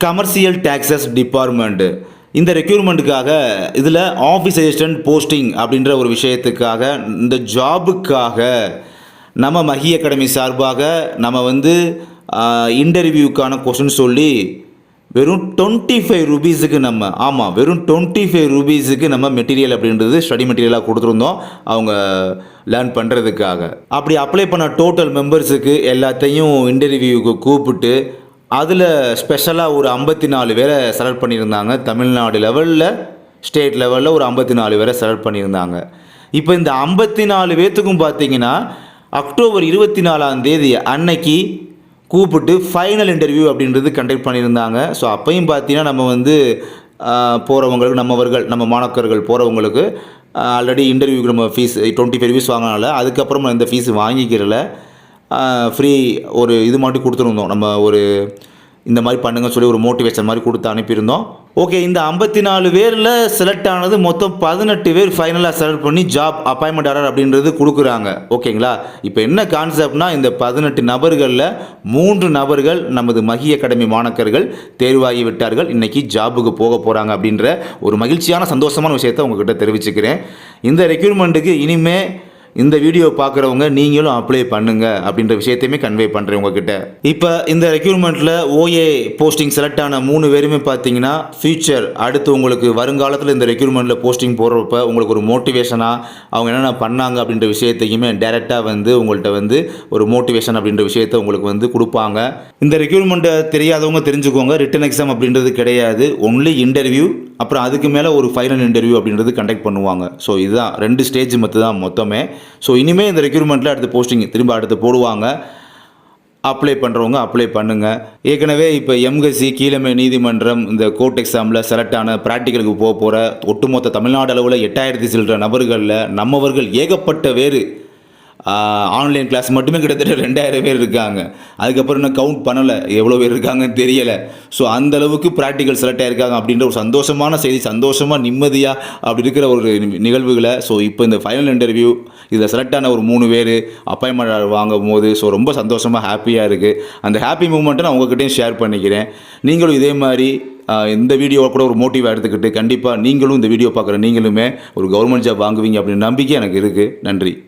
Commercial taxes department இந்த ரெக்யூர்மெண்ட்டுக்காக இதில் office assistant posting அப்படின்ற ஒரு விஷயத்துக்காக இந்த ஜாபுக்காக நம்ம மஹி அகாடமி சார்பாக நம்ம வந்து இன்டர்வியூக்கான கொஷின் சொல்லி வெறும் டுவெண்ட்டி ஃபைவ் ருபீஸுக்கு நம்ம ஆமாம் வெறும் டுவெண்ட்டி ஃபைவ் ருபீஸுக்கு நம்ம மெட்டீரியல் அப்படின்றது ஸ்டடி மெட்டீரியலாக கொடுத்துருந்தோம். அவங்க லேர்ன் பண்ணுறதுக்காக அப்படி அப்ளை பண்ண டோட்டல் மெம்பர்ஸுக்கு எல்லாத்தையும் இன்டர்வியூவுக்கு கூப்பிட்டு அதில் ஸ்பெஷலாக ஒரு ஐம்பத்தி நாலு பேரை செலக்ட் பண்ணியிருந்தாங்க. தமிழ்நாடு லெவலில் ஸ்டேட் லெவலில் ஒரு ஐம்பத்தி நாலு பேரை செலக்ட் பண்ணியிருந்தாங்க. இப்போ இந்த ஐம்பத்தி நாலு பேர்த்துக்கும் பார்த்தீங்கன்னா அக்டோபர் இருபத்தி நாலாம் தேதி அன்னைக்கு கூப்பிட்டு ஃபைனல் இன்டர்வியூ அப்படின்றது கண்டக்ட் பண்ணியிருந்தாங்க. ஸோ அப்பையும் பார்த்தீங்கன்னா நம்ம வந்து போகிறவங்களுக்கு நம்மவர்கள் நம்ம மாணவர்கள் போகிறவங்களுக்கு ஆல்ரெடி இன்டர்வியூக்கு நம்ம ஃபீஸ் டுவெண்ட்டி ஃபைவ் ஃபீஸ் வாங்கினால அதுக்கப்புறம் இந்த ஃபீஸ் வாங்கிக்கிறல. ஃப்ரீ ஒரு இது மட்டும் கொடுத்துருந்தோம். நம்ம ஒரு இந்த மாதிரி பண்ணுங்கன்னு சொல்லி ஒரு மோட்டிவேஷன் மாதிரி கொடுத்து அனுப்பியிருந்தோம். ஓகே இந்த ஐம்பத்தி நாலு பேரில் செலக்ட் ஆனது மொத்தம் பதினெட்டு பேர் ஃபைனலாக செலக்ட் பண்ணி ஜாப் அப்பாயின்மெண்ட் ஆர்டர் அப்படின்றது கொடுக்குறாங்க. ஓகேங்களா இப்போ என்ன கான்செப்ட்னா இந்த பதினெட்டு நபர்களில் மூன்று நபர்கள் நமது மகி அகாடமி மாணக்கர்கள் தேர்வாகி விட்டார்கள். இன்றைக்கி ஜாபுக்கு போக போகிறாங்க அப்படின்ற ஒரு மகிழ்ச்சியான சந்தோஷமான விஷயத்தை உங்ககிட்ட தெரிவிச்சுக்கிறேன். இந்த ரெக்யூர்மெண்ட்டுக்கு இனிமேல் இந்த வீடியோ பார்க்குறவங்க நீங்களும் அப்ளை பண்ணுங்க அப்படின்ற விஷயத்தையுமே கன்வே பண்ணுறேன் உங்ககிட்ட. இப்போ இந்த ரெக்யூர்மெண்ட்டில் ஓஏ போஸ்டிங் செலக்ட் ஆன மூணு பேருமே பார்த்தீங்கன்னா ஃபியூச்சர் அடுத்து உங்களுக்கு வருங்காலத்தில் இந்த ரெக்யூர்மெண்ட்டில் போஸ்டிங் போடுறப்ப உங்களுக்கு ஒரு மோட்டிவேஷனாக அவங்க என்னென்ன பண்ணாங்க அப்படின்ற விஷயத்தையுமே டேரெக்டாக வந்து உங்கள்கிட்ட வந்து ஒரு மோட்டிவேஷன் அப்படின்ற விஷயத்த உங்களுக்கு வந்து கொடுப்பாங்க. இந்த ரெக்யூர்மெண்ட்டை தெரியாதவங்க தெரிஞ்சுக்கோங்க. ரிட்டன் எக்ஸாம் அப்படின்றது கிடையாது. ஒன்லி இன்டர்வியூ அப்புறம் அதுக்கு மேலே ஒரு ஃபைனல் இன்டர்வியூ அப்படின்றது கண்டக்ட் பண்ணுவாங்க. ஸோ இதுதான். ரெண்டு ஸ்டேஜ் மற்ற தான் மொத்தமே. ஸோ இனிமேல் இந்த ரெக்யூர்மெண்ட்டில் அடுத்த போஸ்டிங் திரும்ப அடுத்து போடுவாங்க. அப்ளை பண்ணுறவங்க அப்ளை பண்ணுங்கள் ஏற்கனவே இப்போ எம்கசி கீழமை நீதிமன்றம் இந்த கோர்ட் எக்ஸாமில் செலக்ட் ஆன ப்ராக்டிக்கலுக்கு போக போகிற ஒட்டுமொத்த தமிழ்நாடு அளவில் எட்டாயிரத்தி சில்லற நபர்களில் நம்மவர்கள் ஏகப்பட்ட வேறு ஆன்லைன் கிளாஸ் மட்டுமே கிட்டத்தட்ட ரெண்டாயிரம் பேர் இருக்காங்க. அதுக்கப்புறம் நான் கவுண்ட் பண்ணலை எவ்வளோ பேர் இருக்காங்கன்னு தெரியலை. ஸோ அந்தளவுக்கு ப்ராக்டிக்கல் செலக்ட் ஆகிருக்காங்க அப்படின்ற ஒரு சந்தோஷமான செய்தி சந்தோஷமாக நிம்மதியாக அப்படி இருக்கிற ஒரு நிகழ்வுகளை ஸோ இப்போ இந்த ஃபைனல் இன்டர்வியூ இதில் செலக்ட் ஆன ஒரு மூணு பேர் அப்பாயின்மெண்ட் வாங்கும் போது ஸோ ரொம்ப சந்தோஷமாக ஹாப்பியாக இருக்குது அந்த ஹாப்பி மூமெண்ட்டை நான் உங்ககிட்டயும் ஷேர் பண்ணிக்கிறேன். நீங்களும் இதே மாதிரி இந்த வீடியோவை கூட ஒரு மோட்டிவாக எடுத்துக்கிட்டு கண்டிப்பாக நீங்களும் இந்த வீடியோ பார்க்குற நீங்களுமே ஒரு கவர்மெண்ட் ஜாப் வாங்குவீங்க அப்படின்னு நம்பிக்கை எனக்கு இருக்குது நன்றி.